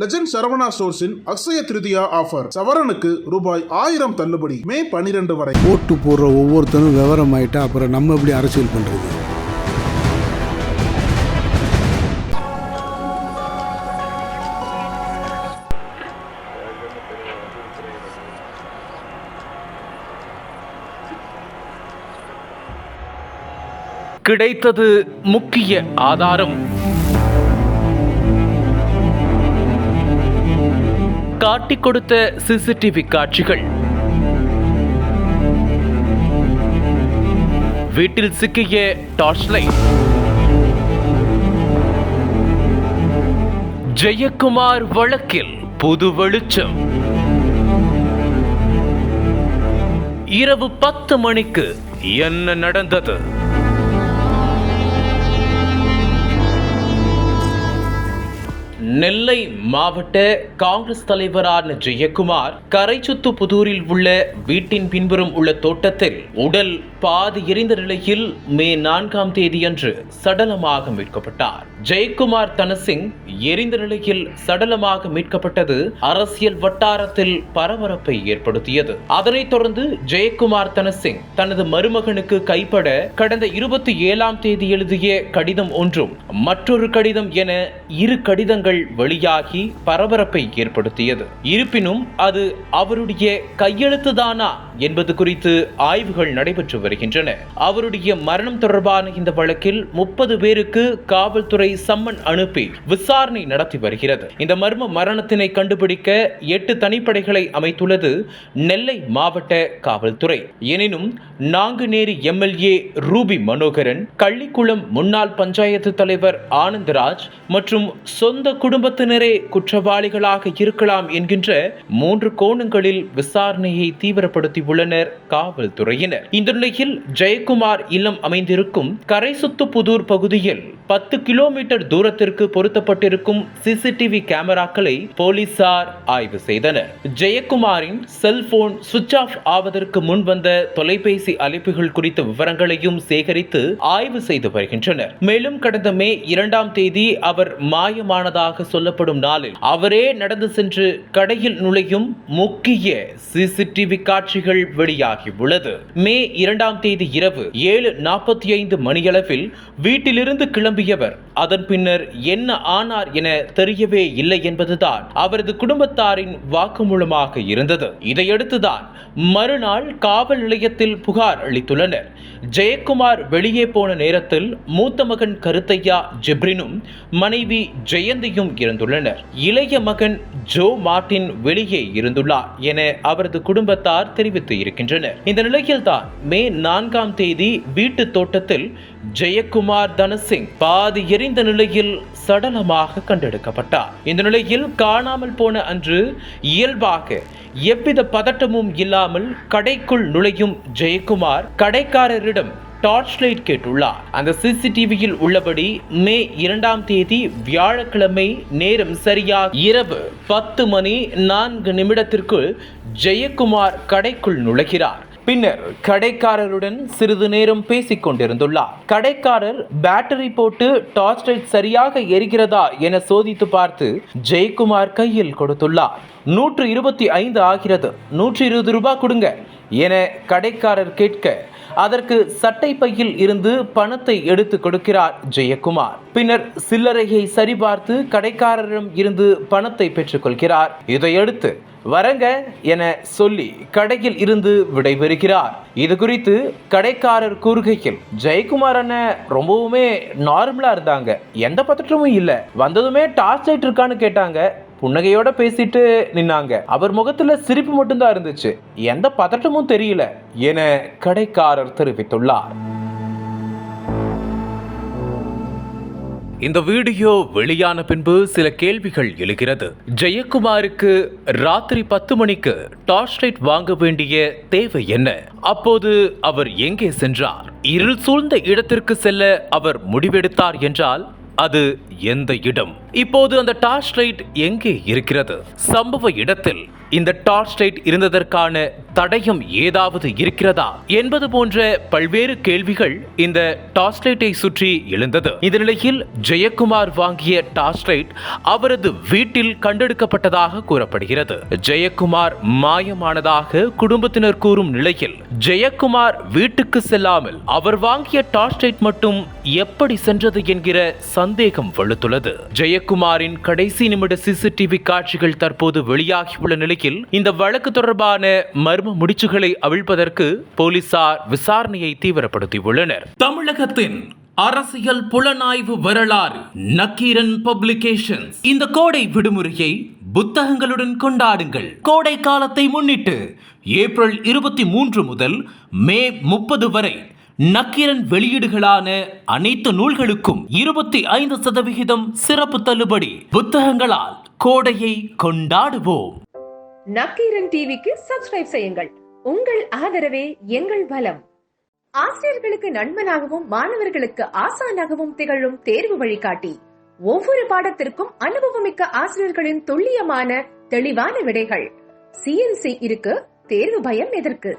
Legend Saravana ஸ்டோர்ஸின் Akshaya Tritiya offer சவரனுக்கு ரூபாய் ஆயிரம் தள்ளுபடி. மே பனிரெண்டு வரை. ஓட்டு போடுற ஒவ்வொருத்தரும் விவரம் ஆயிட்டா அப்புறம் நம்ம எப்படி அரசியல் பண்றது? கிடைத்தது முக்கிய ஆதாரம். காட்டிக் கொடுத்த சிசிடிவி காட்சிகள். வீட்டில் சிக்கிய டார்ச் லைட் ஜெயக்குமார் வழக்கில் புது வெளிச்சம். இரவு பத்து மணிக்கு என்ன நடந்தது? நெல்லை மாவட்ட காங்கிரஸ் தலைவரான ஜெயக்குமார் கரைச்சுத்து புதூரில் உள்ள வீட்டின் பின்புறம் உள்ள தோட்டத்தில் உடல் பாதி எரிந்த நிலையில் மே நான்காம் தேதியன்று சடலமாக மீட்கப்பட்டார். ஜெயக்குமார் தனசிங் எரிந்த நிலையில் சடலமாக மீட்கப்பட்டது அரசியல் வட்டாரத்தில் பரபரப்பை ஏற்படுத்தியது. அதனைத் தொடர்ந்து ஜெயக்குமார் தனசிங் தனது மருமகனுக்கு கைப்பட கடந்த இருபத்தி ஏழாம் தேதி எழுதிய கடிதம் ஒன்றும் மற்றொரு கடிதம் என இரு கடிதங்கள் வெளியாகி பரபரப்பை ஏற்படுத்தியது. இருப்பினும் அது அவருடைய கையெழுத்துதானா? என்பது குறித்து ஆய்வுகள் நடைபெற்று வருகின்றன. அவருடைய மரணம் தொடர்பான இந்த வழக்கில் முப்பது பேருக்கு காவல்துறை சம்மன் அனுப்பி விசாரணை நடத்தி வருகிறது. இந்த மர்ம மரணத்தினை கண்டுபிடிக்க எட்டு தனிப்படைகளை அமைத்துள்ளது நெல்லை மாவட்ட காவல்துறை. எனினும் நாங்குநேரி எம்எல்ஏ ரூபி மனோகரன் கள்ளிக்குளம் முன்னாள் பஞ்சாயத்து தலைவர் ஆனந்தராஜ் மற்றும் சொந்த குடும்பத்தினரே குற்றவாளிகளாக இருக்கலாம் என்கின்ற மூன்று கோணங்களில் விசாரணையை உள்ளனர் காவல்துறையினர். இந்த நிலையில் ஜெயக்குமார் இல்லம் அமைந்திருக்கும் கரைசுத்துப்புதூர் பகுதியில் பத்து கிலோமீட்டர் தூரத்திற்கு பொருத்தப்பட்டிருக்கும் சிசிடிவி கேமராக்களை போலீசார் ஆய்வு செய்தனர். ஜெயக்குமாரின் செல்போன் சுவிட்ச் ஆஃப் ஆவதற்கு முன் வந்த தொலைபேசி அழைப்புகள் குறித்த விவரங்களையும் சேகரித்து ஆய்வு செய்து வருகின்றனர். மேலும் கடந்த மே இரண்டாம் தேதி அவர் மாயமானதாக சொல்லப்படும் நாளில் அவரே நடந்து சென்று கடையில் நுழையும் முக்கிய சிசிடிவி காட்சிகள் வெளியாகியுள்ளது மே இரண்டாம் தேதி இரவு ஏழு நாற்பத்தி ஐந்து மணியளவில் வீட்டிலிருந்து கிளம்பியவர். அதன் பின்னர் என்ன ஆனார் என தெரியவே இல்லை என்பதுதான் அவரது குடும்பத்தாரின் வாக்குமூலமாக இருந்தது. இதையடுத்துதான் மறுநாள் காவல் நிலையத்தில் புகார் அளித்துள்ளனர். ஜெயக்குமார் வெளியே போன நேரத்தில் மூத்த மகன் கருத்தையா ஜெப்ரினும் மனைவி ஜெயந்தியும் இருந்துள்ளனர். இளைய மகன் ஜோ மார்டின் வெளியே இருந்துள்ளார் என அவரது குடும்பத்தார் எடுத்து இருக்கின்றனர். இந்த நிலையில்தான் மே நான்காம் தேதி வீட்டு தோட்டத்தில் ஜெயக்குமார் தனசிங் பாதி எரிந்த நிலையில் சடலமாக கண்டெடுக்கப்பட்டார். இந்த நிலையில் காணாமல் போன அன்று இயல்பாக எவ்வித பதட்டமும் இல்லாமல் கடைக்குள் நுழையும் ஜெயக்குமார் கடைக்காரரிடம் டார்ச் லைட் கேட்டுள்ளார். அந்த சிசிடிவியில் உள்ளபடி மே இரண்டாம் தேதி வியாழக்கிழமை நேரம் சரியாக இரவு பத்து மணி நான்கு நிமிடத்திற்குள் ஜெயக்குமார் கடைக்குள் நுழைகிறார். பின்னர் கடைக்காரருடன் சிறிது நேரம் பேசிக் கொண்டிருந்துள்ளார். கடைக்காரர் பேட்டரி போட்டு டார்ச் லைட் சரியாக எரிகிறதா என சோதித்து பார்த்து ஜெயக்குமார் கையில் கொடுத்துள்ளார். நூற்று இருபத்தி ஐந்து ஆகிறது. நூற்றி இருபது ரூபாய் கொடுங்க. என கடைக்காரர் கேட்க அதற்கு சட்டை பையில் இருந்து பணத்தை எடுத்து கொடுக்கிறார் ஜெயக்குமார். பின்னர் சில்லறையை சரிபார்த்து கடைக்காரரிடம் இருந்து பணத்தை பெற்றுக்கொள்கிறார் இதையடுத்து வரங்க என சொல்லி கடையில் இருந்து விடைபெறுகிறார். இது குறித்து கடைக்காரர் கூறுகையில் ஜெயக்குமார் அண்ணன் ரொம்பவுமே நார்மலா இருந்தாங்க. எந்த பதற்றமும் இல்லை. வந்ததுமே டார்ச் லைட் இருக்கான்னு கேட்டாங்க. புன்னகையோட பேசிட்டு நின்னாங்க. அவர் முகத்துல சிரிப்பு மட்டும்தான் இருந்துச்சு. எந்த பதட்டமும் தெரியல என கடைக்காரர் தெரிவித்துள்ளார். இந்த வீடியோ வெளியான பின்பு சில கேள்விகள் எழுகிறது. ஜெயக்குமாருக்கு ராத்திரி பத்து மணிக்கு டார்ச் லைட் வாங்க வேண்டிய தேவை என்ன? அப்போது அவர் எங்கே சென்றார்? இருள் சூழ்ந்த இடத்திற்கு செல்ல அவர் முடிவெடுத்தார் என்றால் அது எந்த இடம்? இப்போது அந்த டார்ச் லைட் எங்கே இருக்கிறது? சம்பவ இடத்தில் இந்த டார்ச் லைட் இருந்ததற்கான தடயம் ஏதாவது இருக்கிறதா? என்பது போன்ற பல்வேறு கேள்விகள் இந்த டார்ச் லைட்டை சுற்றி எழுந்தது. இந்த நிலையில் ஜெயக்குமார் வாங்கிய டார்ச் லைட் அவரது வீட்டில் கண்டெடுக்கப்பட்டதாக கூறப்படுகிறது. ஜெயக்குமார் மாயமானதாக குடும்பத்தினர் கூறும் நிலையில் ஜெயக்குமார் வீட்டுக்கு செல்லாமல் அவர் வாங்கிய டார்ச் லைட் மட்டும் எப்படி சென்றது என்கிற சந்தேகம் வலுத்துள்ளது ஜெயக்குமாரின் கடைசி நிமிட சிசிடிவி காட்சிகள் தற்போது வெளியாகியுள்ள நிலையில் இந்த வழக்கு தொடர்பான மர்ம முடிச்சுகளை அவிழ்ப்பதற்கு போலீசார் விசாரணையை தீவிரப்படுத்தியுள்ளனர். தமிழகத்தின் அரசியல் புலனாய்வு வரலாறு நக்கீரன் பப்ளிகேஷன்ஸ். இந்த கோடை விடுமுறையை புத்தகங்களுடன் கொண்டாடுங்கள். கோடை காலத்தை முன்னிட்டு ஏப்ரல் இருபத்தி மூன்று முதல் மே முப்பது வரை நக்கீரன் வெளியீடுகளான அனைத்து நூல்களுக்கும் இருபத்தி ஐந்து சதவிகிதம் சிறப்பு தள்ளுபடி புத்தகங்களால் கோடையை கொண்டாடுவோம். நக்கீரன் டிவிக்கு சப்ஸ்கிரைப் செய்யுங்கள். உங்கள் ஆதரவே எங்கள் பலம் ஆசிரியர்களுக்கு நண்பனாகவும் மாணவர்களுக்கு ஆசானாகவும் திகழும் தேர்வு வழிகாட்டி. ஒவ்வொரு பாடத்திற்கும் அனுபவமிக்க ஆசிரியர்களின் துல்லியமான தெளிவான விடைகள். சிஎன்சி இருக்கு தேர்வு பயம் எதற்கு?